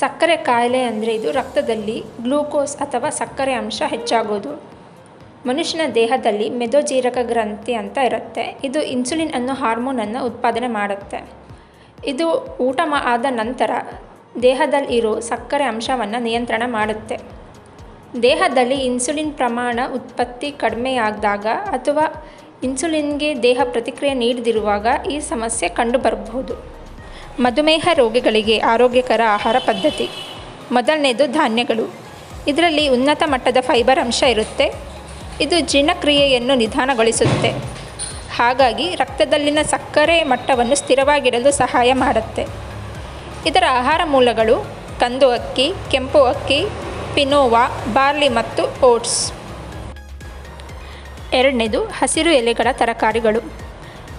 ಸಕ್ಕರೆ ಕಾಯಿಲೆ ಅಂದರೆ ಇದು ರಕ್ತದಲ್ಲಿ ಗ್ಲೂಕೋಸ್ ಅಥವಾ ಸಕ್ಕರೆ ಅಂಶ ಹೆಚ್ಚಾಗೋದು. ಮನುಷ್ಯನ ದೇಹದಲ್ಲಿ ಮೆದೋಜೀರಕ ಗ್ರಂಥಿ ಅಂತ ಇರುತ್ತೆ. ಇದು ಇನ್ಸುಲಿನ್ ಅನ್ನೋ ಹಾರ್ಮೋನನ್ನು ಉತ್ಪಾದನೆ ಮಾಡುತ್ತೆ. ಇದು ಊಟ ಆದ ನಂತರ ದೇಹದಲ್ಲಿ ಇರೋ ಸಕ್ಕರೆ ಅಂಶವನ್ನು ನಿಯಂತ್ರಣ ಮಾಡುತ್ತೆ. ದೇಹದಲ್ಲಿ ಇನ್ಸುಲಿನ್ ಪ್ರಮಾಣ ಉತ್ಪತ್ತಿ ಕಡಿಮೆಯಾದಾಗ ಅಥವಾ ಇನ್ಸುಲಿನ್ಗೆ ದೇಹ ಪ್ರತಿಕ್ರಿಯೆ ನೀಡದಿರುವಾಗ ಈ ಸಮಸ್ಯೆ ಕಂಡುಬರಬಹುದು. ಮಧುಮೇಹ ರೋಗಿಗಳಿಗೆ ಆರೋಗ್ಯಕರ ಆಹಾರ ಪದ್ಧತಿ. ಮೊದಲನೇದು ಧಾನ್ಯಗಳು. ಇದರಲ್ಲಿ ಉನ್ನತ ಮಟ್ಟದ ಫೈಬರ್ ಅಂಶ ಇರುತ್ತೆ. ಇದು ಜೀರ್ಣಕ್ರಿಯೆಯನ್ನು ನಿಧಾನಗೊಳಿಸುತ್ತೆ. ಹಾಗಾಗಿ ರಕ್ತದಲ್ಲಿನ ಸಕ್ಕರೆ ಮಟ್ಟವನ್ನು ಸ್ಥಿರವಾಗಿಡಲು ಸಹಾಯ ಮಾಡುತ್ತೆ. ಇದರ ಆಹಾರ ಮೂಲಗಳು ಕಂದು ಅಕ್ಕಿ, ಕೆಂಪು ಅಕ್ಕಿ, ಪಿನೋವಾ, ಬಾರ್ಲಿ ಮತ್ತು ಓಟ್ಸ್. ಎರಡನೇದು ಹಸಿರು ಎಲೆಗಳ ತರಕಾರಿಗಳು.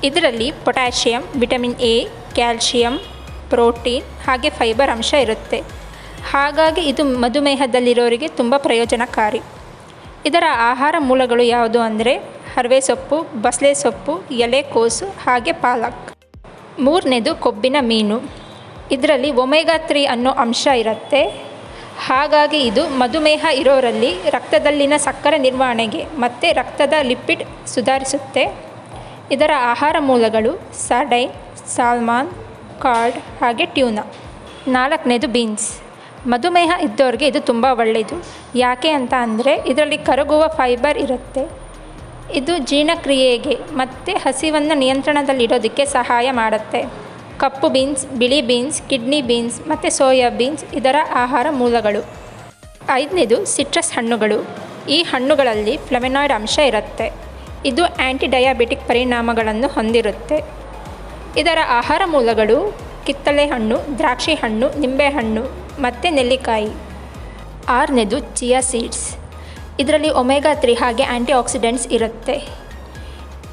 ಇದರಲ್ಲಿ potassium, vitamin A, calcium, protein ಹಾಗೆ ಫೈಬರ್ ಅಂಶ ಇರುತ್ತೆ. ಹಾಗಾಗಿ ಇದು ಮಧುಮೇಹದಲ್ಲಿರೋರಿಗೆ ತುಂಬ ಪ್ರಯೋಜನಕಾರಿ. ಇದರ ಆಹಾರ ಮೂಲಗಳು ಯಾವುದು ಅಂದರೆ ಹರವೆ ಸೊಪ್ಪು ಬಸಳೆ ಸೊಪ್ಪು ಎಲೆಕೋಸು ಹಾಗೆ ಪಾಲಕ್. ಮೂರನೇದು ಕೊಬ್ಬಿನ ಮೀನು. ಇದರಲ್ಲಿ ಒಮೆಗಾ ತ್ರೀ ಅನ್ನೋ ಅಂಶ ಇರುತ್ತೆ. ಹಾಗಾಗಿ ಇದು ಮಧುಮೇಹ ಇರೋರಲ್ಲಿ ರಕ್ತದಲ್ಲಿನ ಸಕ್ಕರೆ ನಿರ್ವಹಣೆಗೆ ಮತ್ತು ರಕ್ತದ ಲಿಪಿಡ್ ಸುಧಾರಿಸುತ್ತೆ. ಇದರ ಆಹಾರ ಮೂಲಗಳು ಸಾರ್ಡೈನ್ ಸಾಲ್ಮಾನ್, ಕಾರ್ಡ್ ಹಾಗೆ ಟ್ಯೂನಾ. ನಾಲ್ಕನೇದು ಬೀನ್ಸ್. ಮಧುಮೇಹ ಇದ್ದವ್ರಿಗೆ ಇದು ತುಂಬ ಒಳ್ಳೆಯದು. ಯಾಕೆ ಅಂತ ಅಂದರೆ ಇದರಲ್ಲಿ ಕರಗುವ ಫೈಬರ್ ಇರುತ್ತೆ. ಇದು ಜೀರ್ಣಕ್ರಿಯೆಗೆ ಮತ್ತು ಹಸಿವನ್ನು ನಿಯಂತ್ರಣದಲ್ಲಿಡೋದಕ್ಕೆ ಸಹಾಯ ಮಾಡುತ್ತೆ. ಕಪ್ಪು ಬೀನ್ಸ್, ಬಿಳಿ ಬೀನ್ಸ್, ಕಿಡ್ನಿ ಬೀನ್ಸ್ ಮತ್ತು ಸೋಯಾ ಬೀನ್ಸ್ ಇದರ ಆಹಾರ ಮೂಲಗಳು. ಐದನೇದು ಸಿಟ್ರಸ್ ಹಣ್ಣುಗಳು. ಈ ಹಣ್ಣುಗಳಲ್ಲಿ ಫ್ಲೆವೆನಾಯ್ಡ್ ಅಂಶ ಇರುತ್ತೆ. ಇದು ಆ್ಯಂಟಿ ಡಯಾಬಿಟಿಕ್ ಪರಿಣಾಮಗಳನ್ನು ಹೊಂದಿರುತ್ತೆ. ಇದರ ಆಹಾರ ಮೂಲಗಳು ಕಿತ್ತಳೆ ಹಣ್ಣು, ದ್ರಾಕ್ಷಿ ಹಣ್ಣು ನಿಂಬೆಹಣ್ಣು ಮತ್ತು ನೆಲ್ಲಿಕಾಯಿ. ಆರನೇದು ಚಿಯಾ ಸೀಡ್ಸ್. ಇದರಲ್ಲಿ ಒಮೆಗಾ ತ್ರೀ ಹಾಗೆ ಆ್ಯಂಟಿ ಆಕ್ಸಿಡೆಂಟ್ಸ್ ಇರುತ್ತೆ.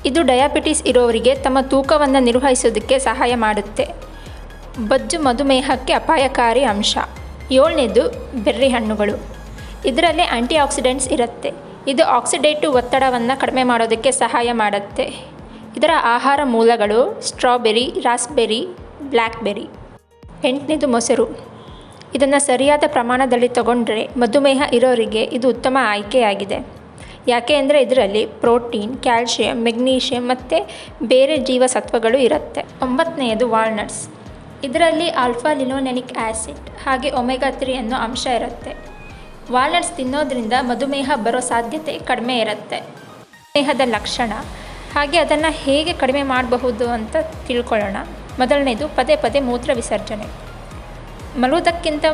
ಇದು ಡಯಾಬಿಟಿಸ್ ಇರೋರಿಗೆ ತಮ್ಮ ತೂಕವನ್ನು ನಿರ್ವಹಿಸೋದಕ್ಕೆ ಸಹಾಯ ಮಾಡುತ್ತೆ. ಬಜ್ಜು ಮಧುಮೇಹಕ್ಕೆ ಅಪಾಯಕಾರಿ ಅಂಶ. ಏಳನೇದು ಬೆರ್ರಿ ಹಣ್ಣುಗಳು. ಇದರಲ್ಲಿ ಆ್ಯಂಟಿ ಆಕ್ಸಿಡೆಂಟ್ಸ್ ಇರುತ್ತೆ. ಇದು ಆಕ್ಸಿಡೇಟಿವ್ ಒತ್ತಡವನ್ನು ಕಡಿಮೆ ಮಾಡೋದಕ್ಕೆ ಸಹಾಯ ಮಾಡುತ್ತೆ. ಇದರ ಆಹಾರ ಮೂಲಗಳು ಸ್ಟ್ರಾಬೆರಿ, ರಾಸ್ಬೆರಿ, ಬ್ಲ್ಯಾಕ್ಬೆರಿ. ಎಂಟನೇದು ಮೊಸರು. ಇದನ್ನು ಸರಿಯಾದ ಪ್ರಮಾಣದಲ್ಲಿ ತಗೊಂಡ್ರೆ ಮಧುಮೇಹ ಇರೋರಿಗೆ ಇದು ಉತ್ತಮ ಆಯ್ಕೆಯಾಗಿದೆ. ಯಾಕೆ ಅಂದರೆ ಇದರಲ್ಲಿ ಪ್ರೋಟೀನ್, ಕ್ಯಾಲ್ಶಿಯಂ, ಮೆಗ್ನೀಷಿಯಂ ಮತ್ತು ಬೇರೆ ಜೀವಸತ್ವಗಳು ಇರುತ್ತೆ. ಒಂಬತ್ತನೆಯದು ವಾಲ್ನಟ್ಸ್. ಇದರಲ್ಲಿ ಆಲ್ಫಾ ಲಿನೋನೆನಿಕ್ ಆ್ಯಸಿಡ್ ಹಾಗೆ ಒಮೆಗಾ ತ್ರೀ ಅನ್ನೋ ಅಂಶ ಇರುತ್ತೆ. ವಾಲ್ನಟ್ಸ್ ತಿನ್ನೋದ್ರಿಂದ ಮಧುಮೇಹ ಬರೋ ಸಾಧ್ಯತೆ ಕಡಿಮೆ ಇರುತ್ತೆ. ಮಧುಮೇಹದ ಲಕ್ಷಣ, ಹಾಗೆ ಅದನ್ನು ಹೇಗೆ ಕಡಿಮೆ ಮಾಡಬಹುದು ಅಂತ ತಿಳ್ಕೊಳ್ಳೋಣ. ಮೊದಲನೇದು, ಪದೇ ಪದೇ ಮೂತ್ರ ವಿಸರ್ಜನೆ. ಮಲುವುದಕ್ಕಿಂತ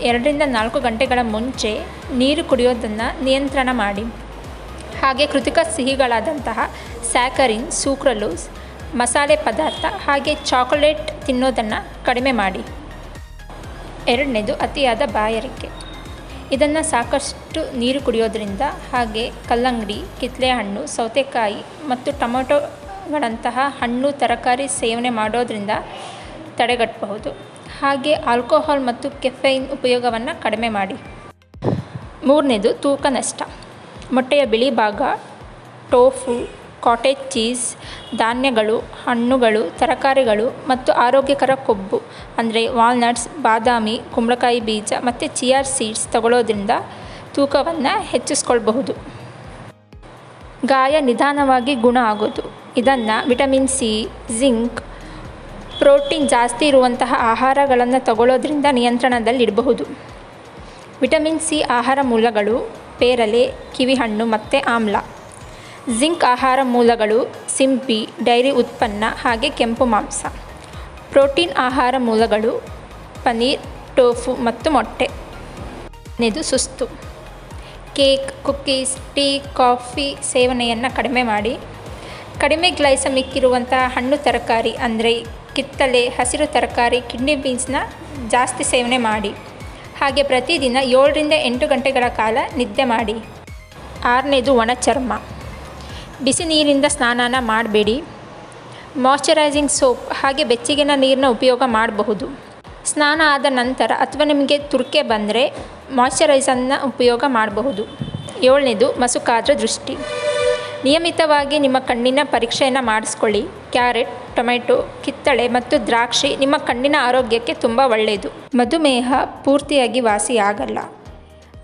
ಎರಡರಿಂದ ನಾಲ್ಕು ಗಂಟೆಗಳ ಮುಂಚೆ ನೀರು ಕುಡಿಯೋದನ್ನು ನಿಯಂತ್ರಣ ಮಾಡಿ. ಹಾಗೆ ಕೃತಕ ಸಿಹಿಗಳಾದಂತಹ ಸ್ಯಾಕರಿನ್, ಸೂಕ್ರಲೂಸ್, ಮಸಾಲೆ ಪದಾರ್ಥ, ಹಾಗೆ ಚಾಕೊಲೇಟ್ ತಿನ್ನೋದನ್ನು ಕಡಿಮೆ ಮಾಡಿ. ಎರಡನೇದು, ಅತಿಯಾದ ಬಾಯಾರಿಕೆ. ಇದನ್ನು ಸಾಕಷ್ಟು ನೀರು ಕುಡಿಯೋದ್ರಿಂದ ಹಾಗೆ ಕಲ್ಲಂಗಡಿ ಕಿತ್ತಳೆ ಹಣ್ಣು ಸೌತೆಕಾಯಿ ಮತ್ತು ಟೊಮೊಟೊಗಳಂತಹ ಹಣ್ಣು ತರಕಾರಿ ಸೇವನೆ ಮಾಡೋದ್ರಿಂದ ತಡೆಗಟ್ಟಬಹುದು. ಹಾಗೆ ಆಲ್ಕೋಹಾಲ್ ಮತ್ತು ಕೆಫೈನ್ ಉಪಯೋಗವನ್ನು ಕಡಿಮೆ ಮಾಡಿ. ಮೂರನೇದು ತೂಕ ನಷ್ಟ. ಮೊಟ್ಟೆಯ ಬಿಳಿ ಭಾಗ, ಟೋಫು ಕಾಟೇಜ್ ಚೀಸ್, ಧಾನ್ಯಗಳು, ಹಣ್ಣುಗಳು, ತರಕಾರಿಗಳು ಮತ್ತು ಆರೋಗ್ಯಕರ ಕೊಬ್ಬು, ಅಂದರೆ ವಾಲ್ನಟ್ಸ್, ಬಾದಾಮಿ, ಕುಂಬಳಕಾಯಿ ಬೀಜ ಮತ್ತು ಚಿಯಾರ್ ಸೀಡ್ಸ್ ತಗೊಳ್ಳೋದ್ರಿಂದ ತೂಕವನ್ನು ಹೆಚ್ಚಿಸ್ಕೊಳ್ಬಹುದು. ಗಾಯ ನಿಧಾನವಾಗಿ ಗುಣ ಆಗೋದು. ಇದನ್ನು ವಿಟಮಿನ್ ಸಿ, ಜಿಂಕ್, ಪ್ರೋಟೀನ್ ಜಾಸ್ತಿ ಇರುವಂತಹ ಆಹಾರಗಳನ್ನು ತಗೊಳ್ಳೋದ್ರಿಂದ ನಿಯಂತ್ರಣದಲ್ಲಿಡಬಹುದು. ವಿಟಮಿನ್ ಸಿ ಆಹಾರ ಮೂಲಗಳು, ಪೇರಲೆ, ಕಿವಿಹಣ್ಣು ಮತ್ತು ಆಮ್ಲ. ಜಿಂಕ್ ಆಹಾರ ಮೂಲಗಳು, ಸಿಂಪಿ, ಡೈರಿ ಉತ್ಪನ್ನ ಹಾಗೆ ಕೆಂಪು ಮಾಂಸ. ಪ್ರೋಟೀನ್ ಆಹಾರ ಮೂಲಗಳು, ಪನೀರ್, ಟೋಫು ಮತ್ತು ಮೊಟ್ಟೆ. ಇದು ಸುಸ್ತು. ಕೇಕ್ ಕುಕ್ಕೀಸ್ ಟೀ, ಕಾಫಿ ಸೇವನೆಯನ್ನು ಕಡಿಮೆ ಮಾಡಿ. ಕಡಿಮೆ ಗ್ಲೈಸಮಿಕ್ ಇರುವಂತಹ ಹಣ್ಣು ತರಕಾರಿ ಅಂದರೆ ಕಿತ್ತಲೆ ಹಸಿರು ತರಕಾರಿ, ಕಿಡ್ನಿ ಬೀನ್ಸ್ನ ಜಾಸ್ತಿ ಸೇವನೆ ಮಾಡಿ. ಹಾಗೆ ಪ್ರತಿದಿನ ಏಳರಿಂದ ಎಂಟು ಗಂಟೆಗಳ ಕಾಲ ನಿದ್ದೆ ಮಾಡಿ. ಆರನೇದು ಒಣ ಚರ್ಮ. ಬಿಸಿ ನೀರಿಂದ ಸ್ನಾನನ ಮಾಡಬೇಡಿ. ಮಾಯ್ಚರೈಸಿಂಗ್ ಸೋಪ್ ಹಾಗೆ ಬೆಚ್ಚಗಿನ ನೀರನ್ನ ಉಪಯೋಗ ಮಾಡಬಹುದು. ಸ್ನಾನ ಆದ ನಂತರ ಅಥವಾ ನಿಮಗೆ ತುರ್ಕೆ ಬಂದರೆ ಮಾಯ್ಚರೈಸರ್ನ ಉಪಯೋಗ ಮಾಡಬಹುದು. ಏಳನೇದು, ಮಸುಕಾದ್ರ ದೃಷ್ಟಿ. ನಿಯಮಿತವಾಗಿ ನಿಮ್ಮ ಕಣ್ಣಿನ ಪರೀಕ್ಷೆಯನ್ನು ಮಾಡಿಸ್ಕೊಳ್ಳಿ. ಕ್ಯಾರೆಟ್, ಟೊಮೆಟೊ, ಕಿತ್ತಳೆ ಮತ್ತು ದ್ರಾಕ್ಷಿ ನಿಮ್ಮ ಕಣ್ಣಿನ ಆರೋಗ್ಯಕ್ಕೆ ತುಂಬ ಒಳ್ಳೆಯದು ಮಧುಮೇಹ ಪೂರ್ತಿಯಾಗಿ ವಾಸಿಯಾಗಲ್ಲ.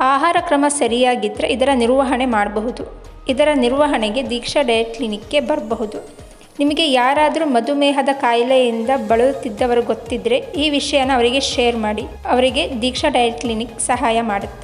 ಆಹಾರ ಕ್ರಮ ಸರಿಯಾಗಿದ್ದರೆ ಇದರ ನಿರ್ವಹಣೆ ಮಾಡಬಹುದು. ಇದರ ನಿರ್ವಹಣೆಗೆ ದೀಕ್ಷಾ ಡಯಟ್ ಕ್ಲಿನಿಕ್ಗೆ ಬರಬಹುದು. ನಿಮಗೆ ಯಾರಾದರೂ ಮಧುಮೇಹದ ಕಾಯಿಲೆಯಿಂದ ಬಳಲುತ್ತಿದ್ದವರು ಗೊತ್ತಿದ್ದರೆ ಈ ವಿಷಯನ ಅವರಿಗೆ ಶೇರ್ ಮಾಡಿ. ಅವರಿಗೆ ದೀಕ್ಷಾ ಡಯಟ್ ಕ್ಲಿನಿಕ್ ಸಹಾಯ ಮಾಡುತ್ತೆ.